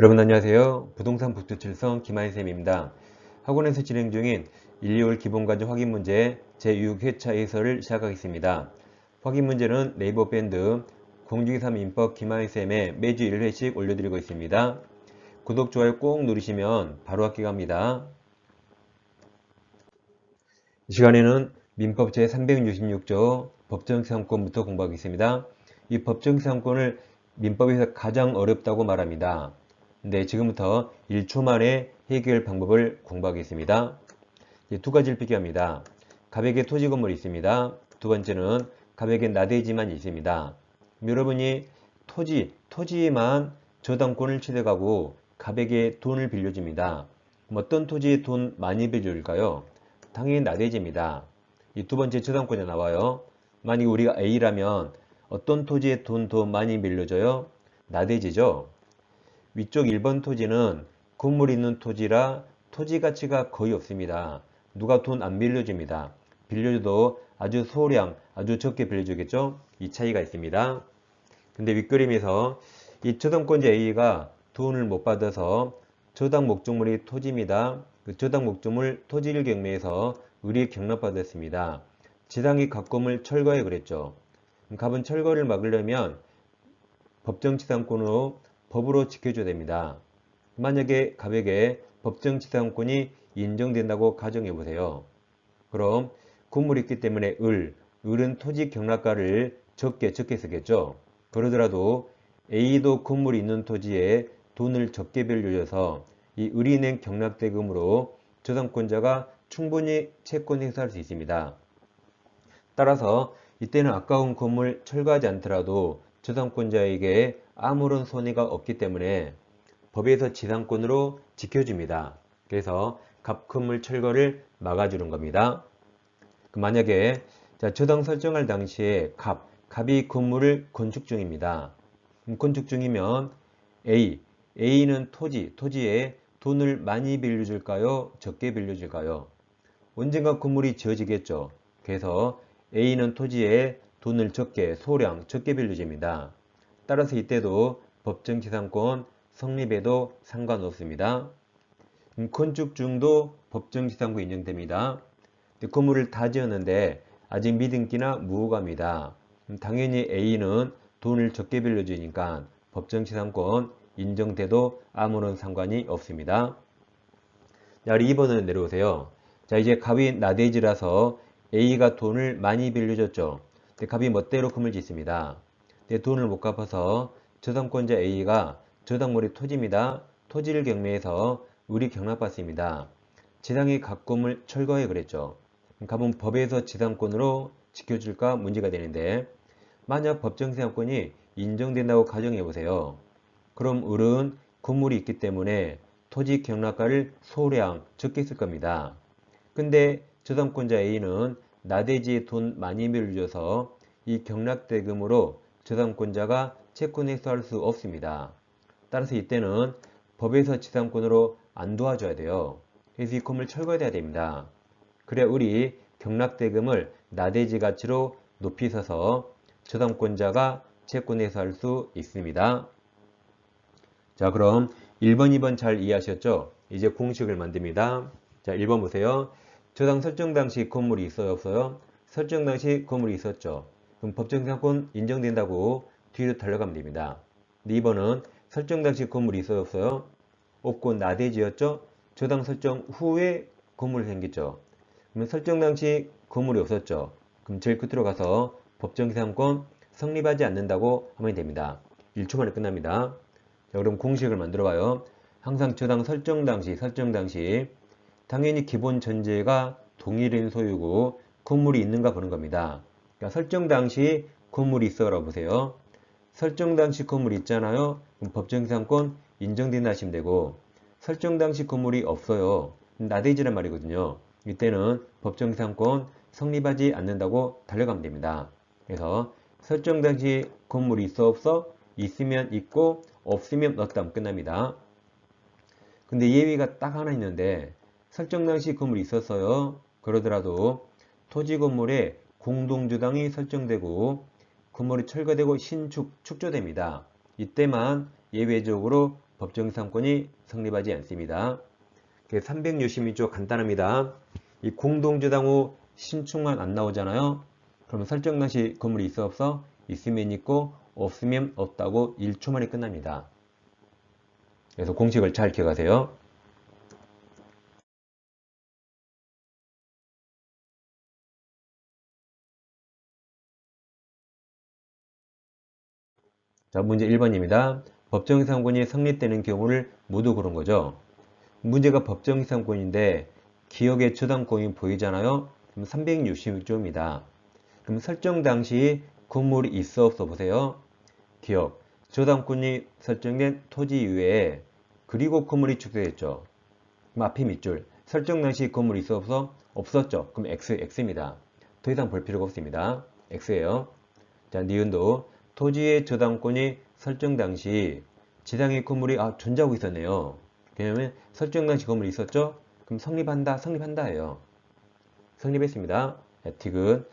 여러분 안녕하세요. 부동산 북두칠성 김하인쌤입니다. 학원에서 진행 중인 1, 2월 기본과정 확인 문제 제6회차 해설을 시작하겠습니다. 확인 문제는 네이버 밴드 공중기사 민법 김하인쌤에 매주 1회씩 올려드리고 있습니다. 구독, 좋아요 꼭 누르시면 바로 학기 갑니다. 이 시간에는 민법 제366조 법정기상권부터 공부하겠습니다. 이 법정기상권을 민법에서 가장 어렵다고 말합니다. 네, 지금부터 1초 만에 해결 방법을 공부하겠습니다. 두 가지를 비교합니다. 가백의 토지 건물이 있습니다. 두 번째는 가백의 나대지만 있습니다. 여러분이 토지, 토지에만 저당권을 취득하고 가백에 돈을 빌려줍니다. 어떤 토지에 돈 많이 빌려줄까요? 당연히 나대지입니다. 이 두 번째 저당권이 나와요. 만약 우리가 A라면 어떤 토지에 돈 더 많이 빌려줘요? 나대지죠. 위쪽 1번 토지는 건물 있는 토지라 토지 가치가 거의 없습니다. 누가 돈 안 빌려줍니다. 빌려줘도 아주 소량, 아주 적게 빌려주겠죠? 이 차이가 있습니다. 근데 윗그림에서 이 저당권자 A가 돈을 못 받아서 저당 목적물이 토지입니다. 그 저당 목적물 토지를 경매해서 의리에 경납받았습니다. 지당이 가금을 철거해 그랬죠. 갑은 철거를 막으려면 법정치상권으로 법으로 지켜줘야 됩니다. 만약에 갑에게 법정치상권이 인정된다고 가정해 보세요. 그럼 건물이 있기 때문에 을, 을은 토지 경락가를 적게 적게 쓰겠죠. 그러더라도 A도 건물이 있는 토지에 돈을 적게 빌려줘서 이 을이 낸 경락대금으로 저당권자가 충분히 채권 행사할 수 있습니다. 따라서 이때는 아까운 건물 철거하지 않더라도 저당권자에게 아무런 손해가 없기 때문에 법에서 지상권으로 지켜줍니다. 그래서 갑건물 철거를 막아주는 겁니다. 그 만약에 자, 저당 설정할 당시에 갑, 갑이 건물을 건축 중입니다. 건축 중이면 A, A는 토지, 토지에 돈을 많이 빌려줄까요? 적게 빌려줄까요? 언젠가 건물이 지어지겠죠. 그래서 A는 토지에 돈을 적게, 소량, 적게 빌려줍니다. 따라서 이때도 법정지상권 성립에도 상관없습니다. 건축 중도 법정지상권 인정됩니다. 건물을 다 지었는데 아직 미등기나 무효가입니다. 당연히 A는 돈을 적게 빌려주니까 법정지상권 인정돼도 아무런 상관이 없습니다. 자, 2번을 내려오세요. 자, 이제 갑이 나대지라서 A가 돈을 많이 빌려줬죠. 갑이 멋대로 금을 짓습니다. 돈을 못 갚아서 저당권자 A가 저당물이 토지입니다. 토지를 경매해서 우리 경납받습니다. 지당이 가금을 철거해 그랬죠. 갑은 법에서 지상권으로 지켜줄까 문제가 되는데 만약 법정지상권이 인정된다고 가정해 보세요. 그럼 을은 건물이 있기 때문에 토지 경락가를 소량 적게 쓸 겁니다. 근데 저당권자 A는 나대지에 돈 많이 빌려줘서 이 경락대금으로 저당권자가 채권 행사할 수 없습니다. 따라서 이때는 법에서 지상권으로 안 도와줘야 돼요. 그래서 이 건물 철거해야 됩니다. 그래 우리 경락대금을 나대지 가치로 높이 서서 저당권자가 채권 행사할 수 있습니다. 자 그럼 1번, 2번 잘 이해하셨죠? 이제 공식을 만듭니다. 자 1번 보세요. 저당 설정 당시 건물이 있어요 없어요? 설정 당시 건물이 있었죠. 그럼 법정상권 인정된다고 뒤로 달려가면 됩니다. 2번은 설정 당시 건물이 있어요 없어요? 없고 나대지였죠? 저당 설정 후에 건물이 생겼죠. 그러면 설정 당시 건물이 없었죠. 그럼 제일 끝으로 가서 법정기상권 성립하지 않는다고 하면 됩니다. 1초 만에 끝납니다. 자, 그럼 공식을 만들어 봐요. 항상 저당 설정 당시, 설정 당시 당연히 기본 전제가 동일인 소유고 건물이 있는가 보는 겁니다. 그러니까 설정 당시 건물이 있어라고 보세요. 설정 당시 건물이 있잖아요. 그럼 법정상권 인정된다 하시면 되고 설정 당시 건물이 없어요. 나대지란 말이거든요. 이때는 법정상권 성립하지 않는다고 달려가면 됩니다. 그래서 설정 당시 건물이 있어 없어? 있으면 있고 없으면 없다 면 끝납니다. 근데 예외가 딱 하나 있는데 설정 당시 건물이 있었어요. 그러더라도 토지 건물에 공동주당이 설정되고 건물이 철거되고 신축, 축조됩니다. 이때만 예외적으로 법정이상권이 성립하지 않습니다. 366조 간단합니다. 이 공동저당 후 신축만 안 나오잖아요. 그러면 설정 당시 건물이 있어 없어? 있으면 있고 없으면 없다고 1초 만에 끝납니다. 그래서 공식을 잘 기억하세요. 자, 문제 1번입니다. 법정이상권이 성립되는 경우를 모두 고른 거죠. 문제가 법정이상권인데 기억의 저당권이 보이잖아요. 그럼 366조입니다. 그럼 설정 당시 건물이 있어 없어 보세요. 기억, 저당권이 설정된 토지 이외에 그리고 건물이 축소됐죠. 그럼 앞에 밑줄, 설정 당시 건물이 있어 없어? 없었죠. 그럼 X, X입니다. 더 이상 볼 필요가 없습니다. X예요. 자, 니은도 토지의 저당권이 설정 당시 지상의 건물이 아, 존재하고 있었네요. 왜냐면 설정 당시 건물이 있었죠? 그럼 성립한다, 성립한다예요. 성립했습니다. 티은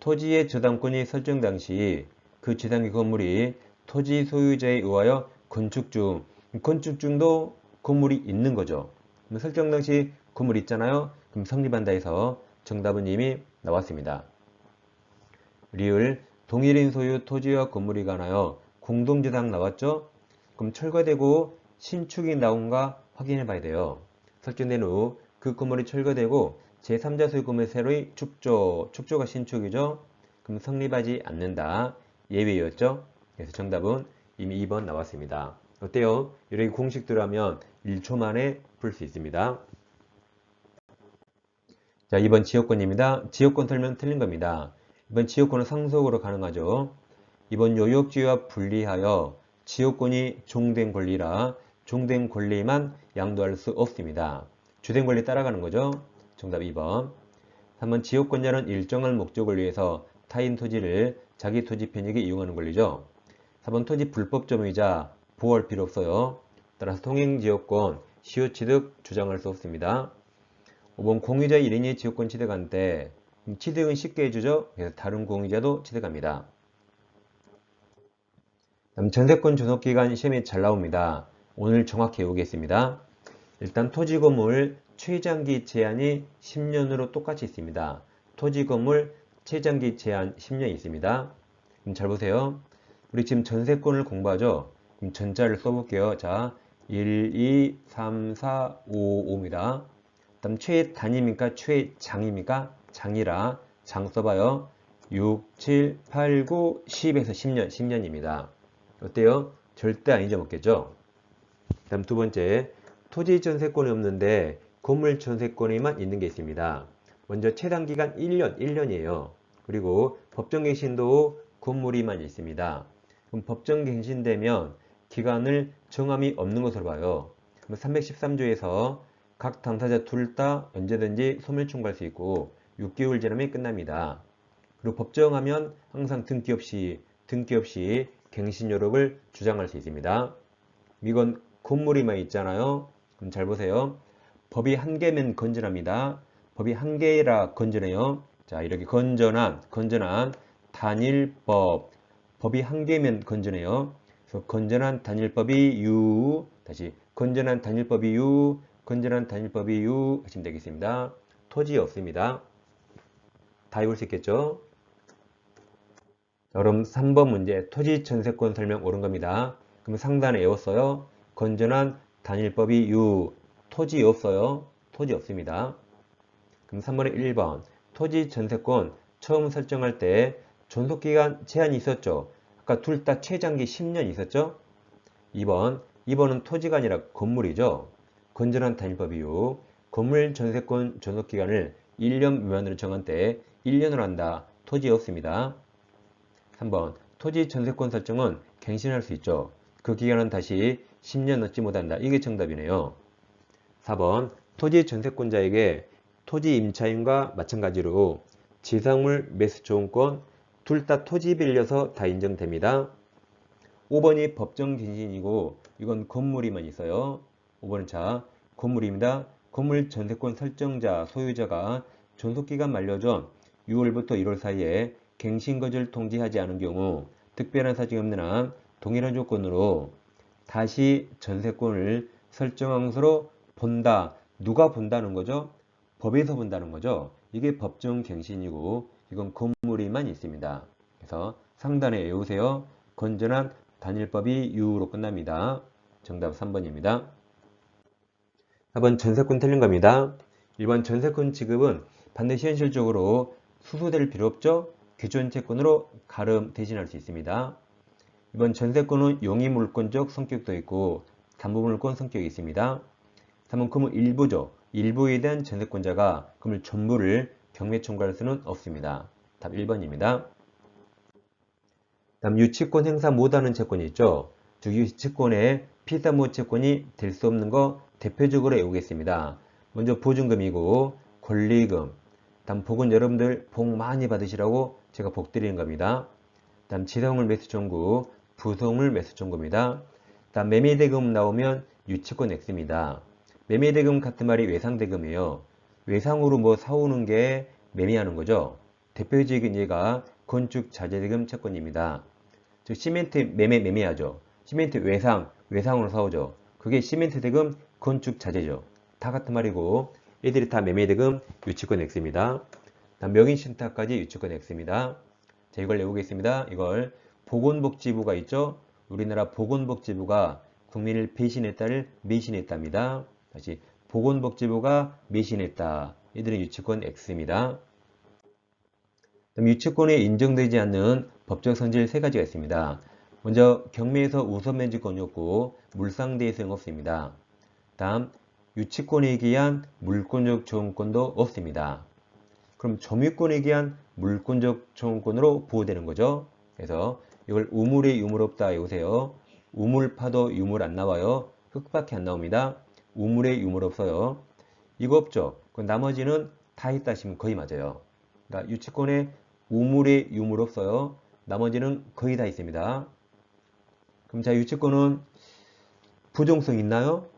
토지의 저당권이 설정 당시 그 지상의 건물이 토지 소유자에 의하여 건축 중, 건축 중도 건물이 있는 거죠. 그럼 설정 당시 건물 있잖아요. 그럼 성립한다 해서 정답은 이미 나왔습니다. 리을 동일인 소유 토지와 건물이 가나요? 공동재당 나왔죠? 그럼 철거되고 신축이 나온가 확인해 봐야 돼요. 설정된 후 그 건물이 철거되고 제3자 소유 건물 새로이 축조, 축조가 신축이죠? 그럼 성립하지 않는다. 예외였죠? 그래서 정답은 이미 2번 나왔습니다. 어때요? 이렇게 공식대로 하면 1초 만에 풀 수 있습니다. 자, 이번 지역권입니다. 지역권 설명 틀린 겁니다. 이번 지역권은 상속으로 가능하죠. 이번 요역지와 분리하여 지역권이 종된 권리라 종된 권리만 양도할 수 없습니다. 주된 권리 따라가는 거죠. 정답 2번. 3번 지역권자는 일정한 목적을 위해서 타인 토지를 자기 토지 편익에 이용하는 권리죠. 4번 토지 불법점유이자 보호할 필요 없어요. 따라서 통행지역권 시효 취득 주장할 수 없습니다. 5번 공유자 1인이 지역권 취득한 때 취득은 쉽게 해주죠. 그래서 다른 공유자도 취득합니다. 다음 전세권 존속기간 시험이 잘 나옵니다. 오늘 정확히 외우겠습니다. 일단 토지 건물 최장기 제한이 10년으로 똑같이 있습니다. 토지 건물 최장기 제한 10년 있습니다. 그럼 잘 보세요. 우리 지금 전세권을 공부하죠. 그럼 전자를 써볼게요. 자, 1, 2, 3, 4, 5, 5입니다. 다음 최단입니까? 최장입니까? 장이라 장 써봐요. 6, 7, 8, 9, 10에서 10년, 10년입니다. 어때요? 절대 안 잊어먹겠죠? 다음 두 번째, 토지 전세권이 없는데 건물 전세권에만 있는 게 있습니다. 먼저 최단 기간 1년, 1년이에요. 그리고 법정갱신도 건물이만 있습니다. 그럼 법정갱신되면 기간을 정함이 없는 것으로 봐요. 313조에서 각 당사자 둘 다 언제든지 소멸 청구할 수 있고 6개월 지나면 끝납니다. 그리고 법정하면 항상 등기 없이 등기 없이 갱신 요력을 주장할 수 있습니다. 이건 건물이만 있잖아요. 그럼 잘 보세요. 법이 한 개면 건전합니다. 법이 한 개라 건전해요. 자, 이렇게 건전한, 건전한 단일법. 법이 한 개면 건전해요. 그래서 건전한 단일법이 유, 다시 건전한 단일법이 유, 건전한 단일법이 유 하시면 되겠습니다. 토지 없습니다. 다 읽을 수 있겠죠? 그럼 3번 문제 토지 전세권 설명 옳은 겁니다. 그럼 상단에 외웠어요. 건전한 단일법이 유 토지 없어요. 토지 없습니다. 그럼 3번에 1번 토지 전세권 처음 설정할 때 존속기간 제한이 있었죠. 아까 둘 다 최장기 10년 있었죠. 2번 2번은 토지가 아니라 건물이죠. 건전한 단일법 이후 건물 전세권 존속기간을 1년 미만으로 정한 때 1년으로 한다. 토지 없습니다. 3번 토지 전세권 설정은 갱신할 수 있죠. 그 기간은 다시 10년 넘지 못한다. 이게 정답이네요. 4번 토지 전세권자에게 토지 임차인과 마찬가지로 지상물 매수 조건권 둘 다 토지 빌려서 다 인정됩니다. 5번이 법정 갱신이고 이건 건물이만 있어요. 5번은 자 건물입니다. 건물 전세권 설정자 소유자가 존속기간 만료 전 6월부터 1월 사이에 갱신거절 통지하지 않은 경우 특별한 사정이 없는 한 동일한 조건으로 다시 전세권을 설정한 것으로 본다. 누가 본다는 거죠? 법에서 본다는 거죠. 이게 법정 갱신이고 이건 건물이만 있습니다. 그래서 상단에 외우세요. 건전한 단일법이 유로 끝납니다. 정답 3번입니다. 4번 전세권 틀린 겁니다. 1번 전세권 지급은 반드시 현실적으로 수수될 필요 없죠. 기존 채권으로 가름 대신할 수 있습니다. 이번 전세권은 용의물권적 성격도 있고 담보물권 성격이 있습니다. 3번 금은 일부죠. 일부에 대한 전세권자가 금을 전부를 경매 청구할 수는 없습니다. 답 1번입니다. 다음 유치권 행사 못하는 채권이 있죠. 즉 유치권의 피사모 채권이 될 수 없는 거 대표적으로 외우겠습니다. 먼저 보증금이고 권리금, 다음 복은 여러분들 복 많이 받으시라고 제가 복 드리는 겁니다. 다음 지성을 매수 청구, 부성을 매수 청구입니다. 다음 매매대금 나오면 유치권 X입니다. 매매대금 같은 말이 외상대금이에요. 외상으로 뭐 사오는 게 매매하는 거죠. 대표적인 예가 건축자재대금 채권입니다. 즉 시멘트 매매 매매하죠. 시멘트 외상, 외상으로 사오죠. 그게 시멘트 대금, 건축자재죠. 다 같은 말이고 얘들이 다 매매대금 유치권 X입니다. 다음 명의신탁까지 유치권 X입니다. 자 이걸 내보겠습니다. 이걸 보건복지부가 있죠. 우리나라 보건복지부가 국민을 배신했다를 매신했답니다. 다시 보건복지부가 매신했다. 이들은 유치권 X입니다. 유치권에 인정되지 않는 법적 성질 세 가지가 있습니다. 먼저 경매에서 우선 면제권이 없고 물상대의 소용없습니다. 다음 유치권에 기한 물권적 조언권도 없습니다. 그럼 점유권에 기한 물권적 조언권으로 보호되는 거죠. 그래서 이걸 우물에 유물 없다 해보세요. 우물 파도 유물 안 나와요. 흙밖에 안 나옵니다. 우물에 유물 없어요. 이거 없죠. 그 나머지는 다 있다 하시면 거의 맞아요. 그러니까 유치권에 우물에 유물 없어요. 나머지는 거의 다 있습니다. 그럼 자 유치권은 부정성 있나요?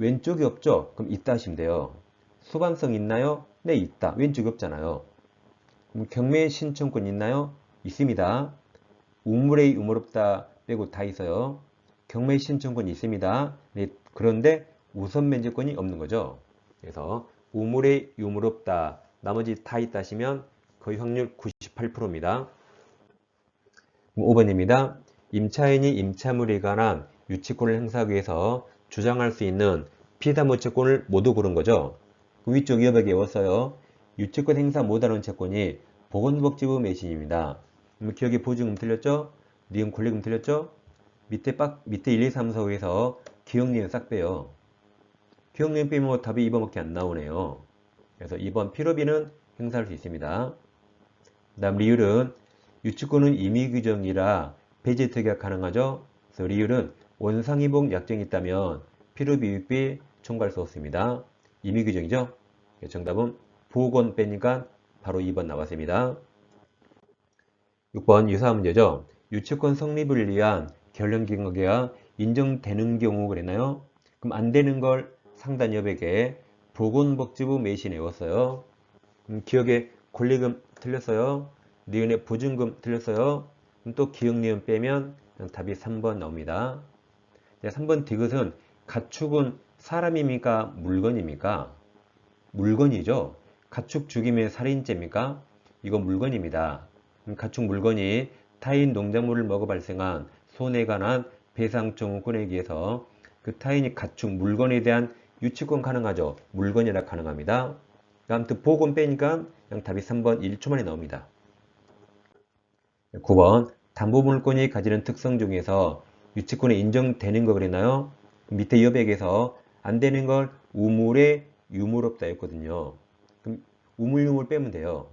왼쪽이 없죠? 그럼 있다 하시면 돼요. 수반성 있나요? 네 있다. 왼쪽이 없잖아요. 그럼 경매 신청권 있나요? 있습니다. 우물에 유물 없다 빼고 다 있어요. 경매 신청권 있습니다. 네, 그런데 우선 면제권이 없는 거죠. 그래서 우물에 유물 없다. 나머지 다 있다 하시면 거의 확률 98%입니다. 5번입니다. 임차인이 임차물에 관한 유치권을 행사하기 위해서 주장할 수 있는 피담보 채권을 모두 고른 거죠. 그 위쪽 이어벽에 외웠어요. 유치권 행사 못하는 채권이 보건복지부 매신입니다. 기억에 보증금 틀렸죠? 니은 권리금 틀렸죠? 밑에 빡, 밑에 1, 2, 3, 4에서 기억, 니은 싹 빼요. 기억, 니은 빼면 답이 2번밖에 안 나오네요. 그래서 2번 필요비는 행사할 수 있습니다. 다음 리율은 유치권은 임의 규정이라 배제 특약 가능하죠. 그래서 리율은 원상이복 약정이 있다면 필요비 유익비 청구할 수 없습니다. 임의 규정이죠. 정답은 보건 빼니까 바로 2번 나왔습니다. 6번 유사한 문제죠. 유치권 성립을 위한 결론기관계가 인정되는 경우 그랬나요? 그럼 안 되는 걸 상단 여백에 보건복지부 매신에 외웠어요. 음, 기억에 권리금 틀렸어요. 니은의 보증금 틀렸어요. 또 기억 니은 빼면 답이 3번 나옵니다. 3번 디귿은 가축은 사람입니까? 물건입니까? 물건이죠. 가축 죽이면 살인죄입니까? 이건 물건입니다. 가축 물건이 타인 농작물을 먹어 발생한 손해 관한 배상 청구권에 의해서 그 타인이 가축 물건에 대한 유치권 가능하죠. 물건이라 가능합니다. 아무튼 보건 빼니까 그냥 답이 3번 1초 만에 나옵니다. 9번 담보물권이 가지는 특성 중에서 유치권에 인정되는 거 그랬나요? 밑에 여백에서 안 되는 걸 우물에 유물 없다 했거든요. 그럼 우물 유물 빼면 돼요.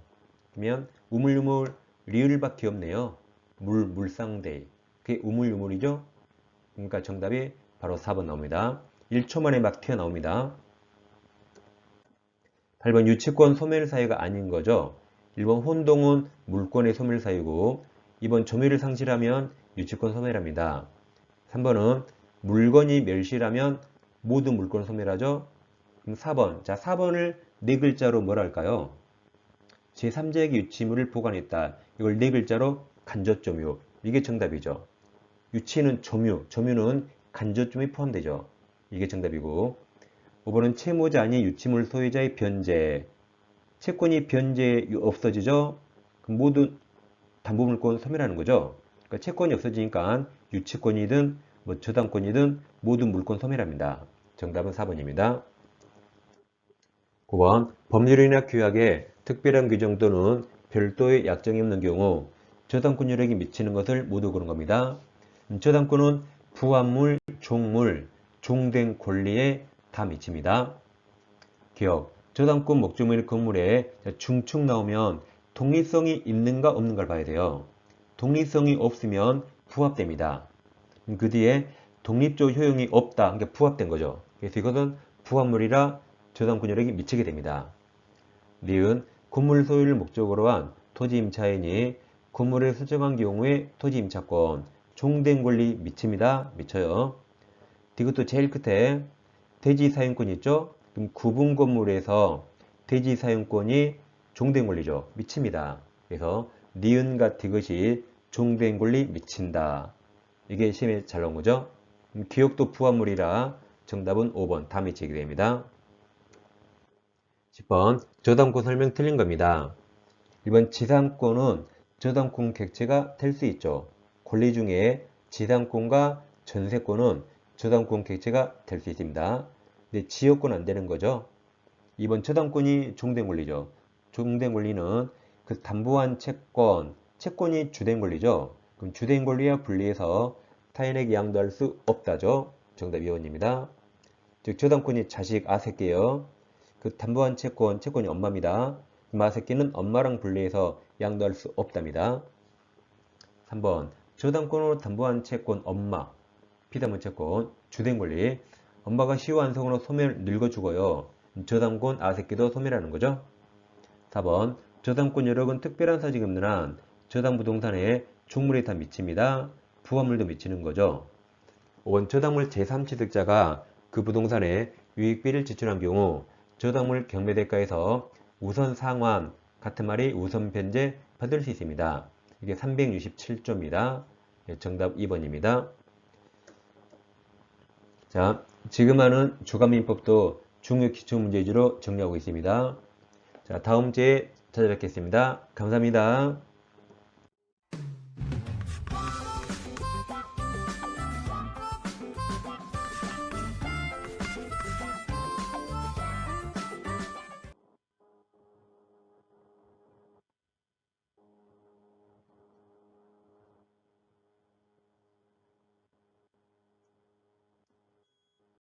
그러면 우물 유물 리을밖에 없네요. 물, 물상대. 그게 우물 유물이죠? 그러니까 정답이 바로 4번 나옵니다. 1초 만에 막 튀어나옵니다. 8번 유치권 소멸 사유가 아닌 거죠. 1번 혼동은 물권의 소멸 사유고 2번 조미를 상실하면 유치권 소멸합니다. 3번은 물건이 멸실하면 모든 물건을 소멸하죠. 그럼 4번. 자, 4번을 네 글자로 뭐라 할까요? 제3자에게 유치물을 보관했다. 이걸 네 글자로 간접점유. 이게 정답이죠. 유치는 점유, 점유는 간접점이 포함되죠. 이게 정답이고 5번은 채무자 아닌 유치물 소유자의 변제 채권이 변제 없어지죠. 모든 담보물권 소멸하는 거죠. 그러니까 채권이 없어지니까 유치권이든 뭐 저당권이든 모든 물권 소멸합니다. 정답은 4번입니다. 9번 법률이나 규약에 특별한 규정 또는 별도의 약정이 없는 경우 저당권 여력이 미치는 것을 모두 그런 겁니다. 음, 저당권은 부합물, 종물, 종된 권리에 다 미칩니다. 기억, 저당권 목적물 건물에 중축 나오면 독립성이 있는가 없는가를 봐야 돼요. 독립성이 없으면 부합됩니다. 음, 그 뒤에 독립적 효용이 없다. 그러니까 부합된 거죠. 그래서 이것은 부합물이라 저당권 여력이 미치게 됩니다. 니은 건물 소유를 목적으로 한 토지 임차인이 건물을 수정한 경우에 토지 임차권 종된 권리 미칩니다. 미쳐요. 이것도 제일 끝에 대지 사용권 있죠? 그럼 구분 건물에서 대지 사용권이 종된 권리죠. 미칩니다. 그래서 니은과 디귿이 종된 권리 미친다. 이게 시험에 잘 나온 거죠? 기억도 부합물이라 정답은 5번 다 미치게 됩니다. 10번 저당권 설명 틀린 겁니다. 1번 지상권은 저당권 객체가 될 수 있죠. 권리 중에 지상권과 전세권은 저당권 객체가 될 수 있습니다. 근데 지역권 안 되는 거죠. 2번 저당권이 종된 권리죠. 종된 권리는 그 담보한 채권, 채권이 주된 권리죠. 그럼 주된 권리와 분리해서 타인에게 양도할 수 없다죠. 정답 2번입니다. 즉 저당권이 자식 아새끼예요. 그 담보한 채권, 채권이 엄마입니다. 마새끼는 엄마랑 분리해서 양도할 수 없답니다. 3번 저당권으로 담보한 채권 엄마 피담은 채권 주된 권리 엄마가 시효완성으로 소멸 늙어 죽어요. 저당권 아새끼도 소멸하는 거죠. 4번 저당권 여력은 특별한 사직이 없는 한 저당 부동산에 종물이 다 미칩니다. 부합물도 미치는 거죠. 5번 저당물 제3취득자가 그 부동산에 유익비를 지출한 경우 저당물 경매대가에서 우선 상환 같은 말이 우선 변제 받을 수 있습니다. 이게 367조입니다. 정답 2번입니다. 자, 지금 하는 주간민법도 중요 기초문제 위주로 정리하고 있습니다. 자, 다음 주에 찾아뵙겠습니다. 감사합니다.